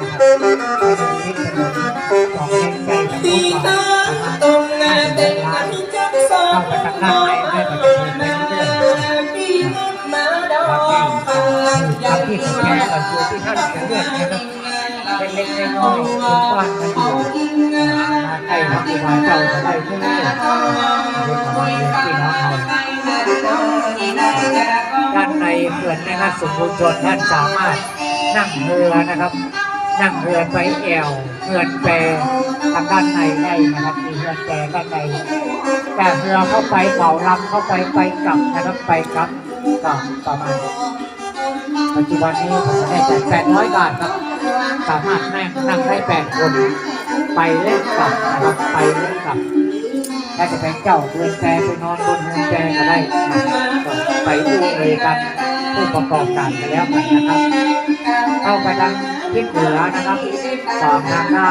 นะครับคิดตาตรงแน่เต็มลานเข้าไปทางด้านในได้ก็จะมีเป็นเรื่องครับที่ครับที่สแกนก็คือที่ท่านะเอกนะครับเป็นเล็กๆน้อยๆเป็นก้อนมันอาใกล้พระครูบาเจ้าก็ได้เพื่อเป็นกำลังที่น้องเราด้านในเขื่อนแม่น้ำสมบูรณ์ชนท่านสามารถนั่งเรือนะครับ นั่งเรือไปแอวเขื่อแปรทางด้านในได้นะครับมีเขื่อแปรด้านในแต่เรือเข้าไปเหมาลำเข้าไปไปกลับนะครับไปกลับก็ประมาณปัจจุบันนี้ผมได้แต่แปดร้อยบาทครับ สามารถนั่งนั่งได้แปดคน ไปเล่นกลับนะครับไปเล่นกลับถ้าจะเป็นเจ้าเรือนแพไปนอนบนเรือนแพก็ได้นะครับก็ไปดูเลยกันผู้ประกอบการไปแล้วกันนะครับ เข้าไปทาง ทิศเหนือนะครับของทางหน้า